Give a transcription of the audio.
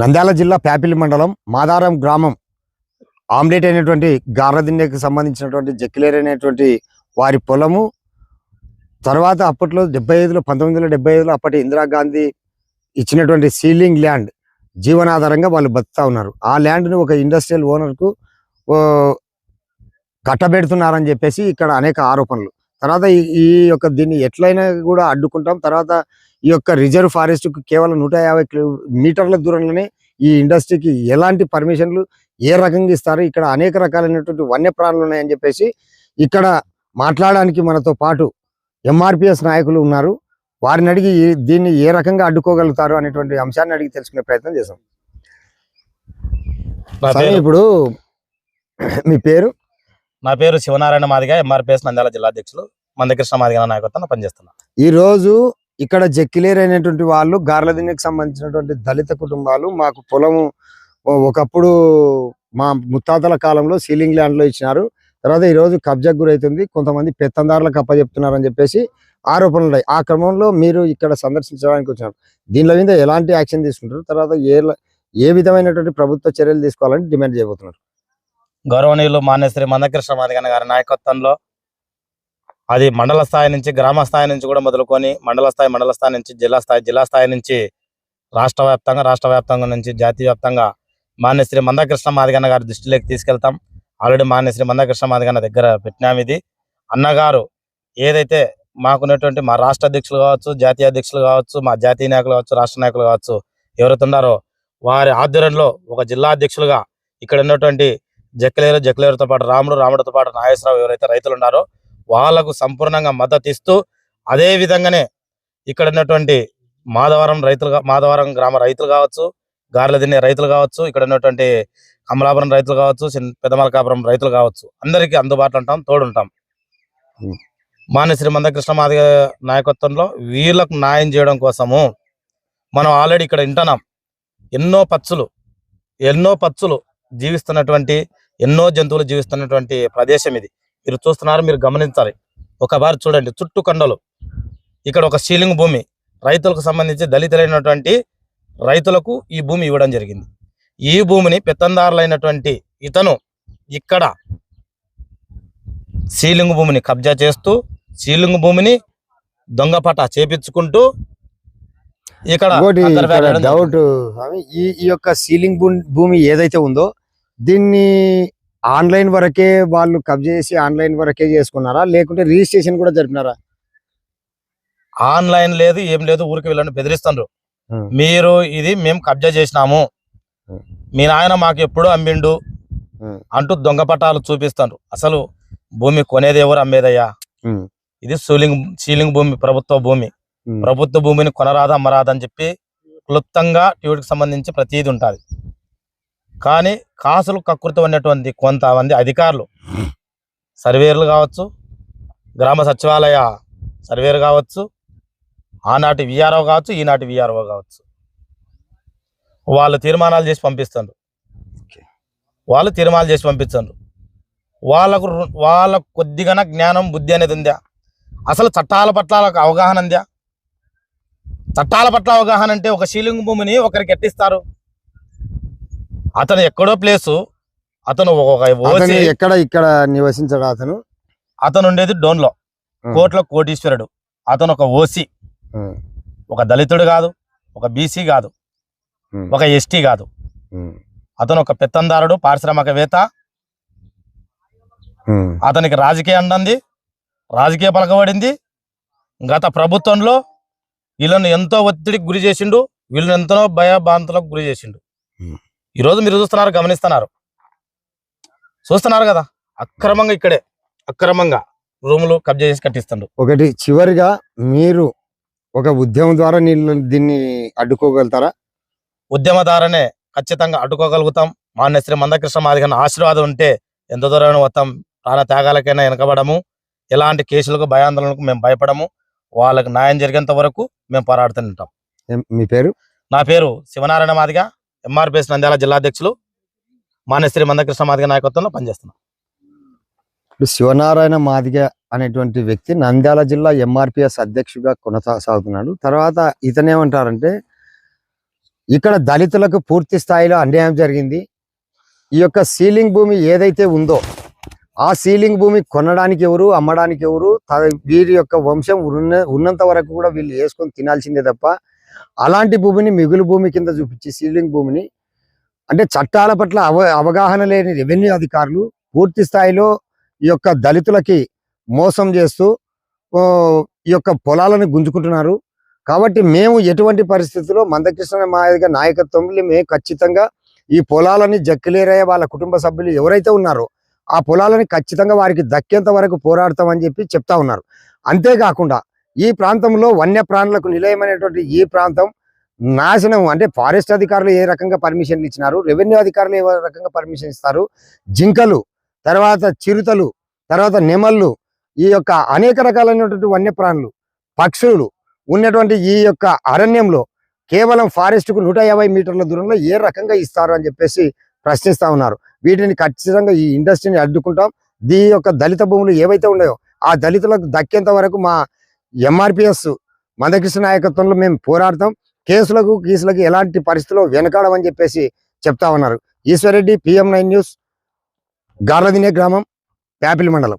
నంద్యాల జిల్లా ప్యాపిలి మండలం మాదారం గ్రామం. ఆమ్లెట్ అయినటువంటి గార్రదిన్నెకి సంబంధించినటువంటి జక్కిలేర్ అనేటువంటి వారి పొలము. తర్వాత అప్పట్లో డెబ్బై ఐదులో పంతొమ్మిది వందల డెబ్బై ఐదులో అప్పటి ఇందిరాగాంధీ ఇచ్చినటువంటి సీలింగ్ ల్యాండ్ జీవనాధారంగా వాళ్ళు బతుకుతా ఉన్నారు. ఆ ల్యాండ్ను ఒక ఇండస్ట్రియల్ ఓనర్కు కట్టబెడుతున్నారని చెప్పేసి ఇక్కడ అనేక ఆరోపణలు. తర్వాత ఈ- ఈ యొక్క దీన్ని ఎట్లయినా కూడా అడ్డుకుంటాం. తర్వాత ఈ యొక్క రిజర్వ్ ఫారెస్ట్కు కేవలం నూట యాభై కిలో- మీటర్ల దూరంలోనే ఈ ఇండస్ట్రీకి ఎలాంటి పర్మిషన్లు ఏ రకంగా ఇస్తారు ఇక్కడ అనేక రకాలైనటువంటి వన్యప్రాణులు ఉన్నాయని చెప్పేసి ఇక్కడ మాట్లాడడానికి మనతో పాటు ఎంఆర్పిఎస్ నాయకులు ఉన్నారు. వారిని అడిగి దీన్ని ఏ రకంగా అడ్డుకోగలుగుతారు అనేటువంటి అంశాన్ని అడిగి తెలుసుకునే ప్రయత్నం చేశాం. ఇప్పుడు మీ పేరు? నా పేరు శివనారాయణ మాదిగ ఎంఆర్పిఎస్ నంద్యాల జిల్లా అధ్యక్షులు. మందకృష్ణ మాదిగ నాయకత్వం పనిచేస్తున్నా. ఈ రోజు ఇక్కడ జక్కిలేరు అయినటువంటి వాళ్ళు గార్లదిన్నెకి సంబంధించినటువంటి దళిత కుటుంబాలు మాకు పొలము ఒకప్పుడు మా ముత్తాతల కాలంలో సీలింగ్ ల్యాండ్లో ఇచ్చినారు. తర్వాత ఈ రోజు గురవుతుంది గురైతుంది. కొంతమంది పెత్తందారులకు అప్పచెప్తున్నారని చెప్పేసి ఆరోపణలు ఉన్నాయి. ఆ క్రమంలో మీరు ఇక్కడ సందర్శించడానికి వచ్చినారు. దీనిలో మీద ఎలాంటి యాక్షన్ తీసుకుంటారు? తర్వాత ఏ ఏ విధమైనటువంటి ప్రభుత్వ చర్యలు తీసుకోవాలని డిమాండ్ చేయబోతున్నారు? గౌరవనీయులు మాన్యశ్రీ మందకృష్ణ మాదిగన్న గారి నాయకత్వంలో అది మండల స్థాయి నుంచి గ్రామ స్థాయి నుంచి కూడా మొదలుకొని మండల స్థాయి మండల స్థాయి నుంచి జిల్లా స్థాయి జిల్లా స్థాయి నుంచి రాష్ట్ర వ్యాప్తంగా రాష్ట్ర వ్యాప్తంగా నుంచి జాతీయ వ్యాప్తంగా మాన్యశ్రీ మందకృష్ణ మాదిగన్న గారి దృష్టిలోకి తీసుకెళ్తాం. ఆల్రెడీ మాన్యశ్రీ మందకృష్ణ మాదిగన్న దగ్గర పెట్టినాం ఇది. అన్నగారు ఏదైతే మాకున్నటువంటి మా రాష్ట్ర అధ్యక్షులు కావచ్చు జాతీయ అధ్యక్షులు కావచ్చు మా జాతీయ నాయకులు కావచ్చు రాష్ట్ర నాయకులు కావచ్చు ఎవరైతే ఉన్నారో వారి ఆధ్వర్యంలో ఒక జిల్లా అధ్యక్షులుగా ఇక్కడ ఉన్నటువంటి జక్కలేరు జక్కలేరుతో పాటు రాముడు రాముడితో పాటు నాగేశ్వరరావు ఎవరైతే రైతులు ఉన్నారో వాళ్ళకు సంపూర్ణంగా మద్దతు ఇస్తూ అదే విధంగానే ఇక్కడ ఉన్నటువంటి మాధవరం రైతులు మాధవరం గ్రామ రైతులు కావచ్చు గార్ల తినే రైతులు కావచ్చు ఇక్కడ ఉన్నటువంటి కమలాపురం రైతులు కావచ్చు పెద్దమలకాపురం రైతులు కావచ్చు అందరికీ అందుబాటులో ఉంటాం తోడుంటాం. ఉం. మాన్యశ్రీ మందకృష్ణ మాదిగ నాయకత్వంలో వీళ్ళకు న్యాయం చేయడం కోసము మనం ఆల్రెడీ ఇక్కడ వింటున్నాం. ఎన్నో పచ్చులు ఎన్నో పచ్చులు జీవిస్తున్నటువంటి ఎన్నో జంతువులు జీవిస్తున్నటువంటి ప్రదేశం ఇది. మీరు చూస్తున్నారు మీరు గమనించాలి. ఒక బారి చూడండి చుట్టూ కొండలు. ఇక్కడ ఒక సీలింగ్ భూమి. రైతులకు సంబంధించి దళితులైనటువంటి రైతులకు ఈ భూమి ఇవ్వడం జరిగింది. ఈ భూమిని పెత్తందారులైనటువంటి ఇతను ఇక్కడ సీలింగ్ భూమిని కబ్జా చేస్తూ సీలింగ్ భూమిని దొంగపట చేపించుకుంటూ ఇక్కడ డౌట్ ఈ యొక్క సీలింగ్ భూమి ఏదైతే ఉందో దీన్ని ఆన్లైన్ వరకే వాళ్ళు కబ్జా చేసి ఆన్లైన్ వరకే చేసుకున్నారా లేకుంటే రిజిస్ట్రేషన్ కూడా జరిపినారా ఆన్లైన్ లేదు ఏం లేదు ఊరికి వెళ్ళండి బెదిరిస్తున్నారు. మీరు ఇది మేము కబ్జా చేసినాము. మీ నాయన మాకు ఎప్పుడు అమ్మిండు. అంటూ దొంగ పట్టాలు చూపిస్తారు అసలు భూమి కొనేది ఎవరు అమ్మేదయ్యా. ఇది సీలింగ్ సీలింగ్ భూమి ప్రభుత్వ భూమి. ప్రభుత్వ భూమిని కొనరాదా అమ్మరాదా అని చెప్పి క్లుప్తంగా టీవీకి సంబంధించి ప్రతిదీ ఉంటుంది కానీ కాసులు కకృతి ఉన్నటువంటి కొంతమంది అధికారులు. సర్వేర్లు కావచ్చు గ్రామ సచివాలయ సర్వేరు కావచ్చు ఆనాటి విఆర్ఓ కావచ్చు ఈనాటి విఆర్ఓ కావచ్చు. వాళ్ళు తీర్మానాలు చేసి పంపిస్తారు. వాళ్ళు తీర్మానాలు చేసి పంపిస్తారు వాళ్ళకు వాళ్ళకు కొద్దిగా జ్ఞానం బుద్ధి అనేది ఉందా? అసలు చట్టాల పట్ల అవగాహన ఉందా? చట్టాల పట్ల అవగాహన అంటే ఒక సీలింగ్ భూమిని ఒకరికి ఎట్టిస్తారు అతను ఎక్కడో ప్లేసు అతను ఒక అతను ఓసి ఎక్కడ ఇక్కడ నివసించడా అతను అతను ఉండేది డోన్లో Hmm. కోట్ల కోటీశ్వరుడు అతను ఒక ఓసి. ఒక దళితుడు కాదు ఒక బీసీ కాదు. ఒక ఎస్టీ కాదు. అతను ఒక పెత్తందారుడు పారిశ్రామికవేత్త. అతనికి రాజకీయ అండంది రాజకీయ పలకబడింది గత ప్రభుత్వంలో వీళ్ళని ఎంతో ఒత్తిడికి గురి చేసిండు వీళ్ళని ఎంతో భయభాంతులకు గురి చేసిండు. ఈరోజు మీరు చూస్తున్నారు గమనిస్తున్నారు. చూస్తున్నారు కదా అక్రమంగా ఇక్కడే అక్రమంగా రూములు కబ్జా చేసి కట్టిస్తుండు ఒకటి చివరిగా మీరు ఒక ఉద్యమం ద్వారా నీళ్ళు దీన్ని అడ్డుకోగలుగుతారా? ఉద్యమదారనే ఖచ్చితంగా అడ్డుకోగలుగుతాం. మాన్యశ్రీ మందకృష్ణ మాదిగన్న ఆశీర్వాదం ఉంటే ఎంత దూరం వస్తాం ప్రాణ త్యాగాలకైనా వెనకబడము. ఎలాంటి కేసులకు భయాందోళనకు మేము భయపడము. వాళ్ళకి న్యాయం జరిగేంత వరకు మేము పోరాడుతుంటాం ఏం- మీ పేరు? నా పేరు శివనారాయణ మాదిగ. ఎంఆర్పిఎస్ నంద్యాల జిల్లా అధ్యక్షులు మాన్యశ్రీ మందకృష్ణ మాదిగ నాయకత్వంలో పనిచేస్తున్నాం. ఇప్పుడు శివనారాయణ మాదిగ అనేటువంటి వ్యక్తి నంద్యాల జిల్లా ఎంఆర్పిఎస్ అధ్యక్షుడిగా కొనసాగుతున్నాడు. తర్వాత ఇతనేమంటారంటే ఇక్కడ దళితులకు పూర్తి స్థాయిలో అన్యాయం జరిగింది. ఈ యొక్క సీలింగ్ భూమి ఏదైతే ఉందో ఆ సీలింగ్ భూమి కొనడానికి ఎవరు అమ్మడానికి ఎవరు వీరి యొక్క వంశం ఉన్న ఉన్నంత వరకు కూడా వీళ్ళు వేసుకొని తినాల్సిందే తప్ప అలాంటి భూమిని మిగులు భూమి కింద చూపించి సీలింగ్ భూమిని అంటే చట్టాల పట్ల అవ అవగాహన లేని రెవెన్యూ అధికారులు పూర్తి స్థాయిలో ఈ యొక్క దళితులకి మోసం చేస్తూ ఈ యొక్క పొలాలను గుంజుకుంటున్నారు. కాబట్టి మేము ఎటువంటి పరిస్థితుల్లో మందకృష్ణ మాదిగ నాయకత్వంలో మేము ఖచ్చితంగా ఈ పొలాలని జక్కిలేరయ్య వాళ్ళ కుటుంబ సభ్యులు ఎవరైతే ఉన్నారో ఆ పొలాలని ఖచ్చితంగా వారికి దక్కేంత వరకు పోరాడతామని చెప్పి చెప్తా ఉన్నారు. అంతేకాకుండా ఈ ప్రాంతంలో వన్యప్రాణులకు నిలయమైనటువంటి ఈ ప్రాంతం నాశనం అంటే ఫారెస్ట్ అధికారులు ఏ రకంగా పర్మిషన్లు ఇచ్చినారు రెవెన్యూ అధికారులు ఏ రకంగా పర్మిషన్ ఇస్తారు జింకలు తర్వాత చిరుతలు తర్వాత నెమళ్ళు ఈ యొక్క అనేక రకాలైనటువంటి వన్యప్రాణులు పక్షులు ఉన్నటువంటి ఈ యొక్క అరణ్యంలో కేవలం ఫారెస్ట్కు నూట యాభై మీటర్ల దూరంలో ఏ రకంగా ఇస్తారు అని చెప్పేసి ప్రశ్నిస్తా ఉన్నారు. వీటిని ఖచ్చితంగా ఈ ఇండస్ట్రీని అడ్డుకుంటాం. దీ యొక్క దళిత భూములు ఏవైతే ఉన్నాయో ఆ దళితులకు దక్కేంత వరకు మా ఎంఆర్పిఎస్ మందకృష్ణ నాయకత్వంలో మేము పోరాడతాం. కేసులకు కేసులకు ఎలాంటి పరిస్థితుల్లో వెనకాడమని చెప్పేసి చెప్తా ఉన్నారు. Eswarreddy PM nine news Garladinne గ్రామం ప్యాపిల్ మండలం.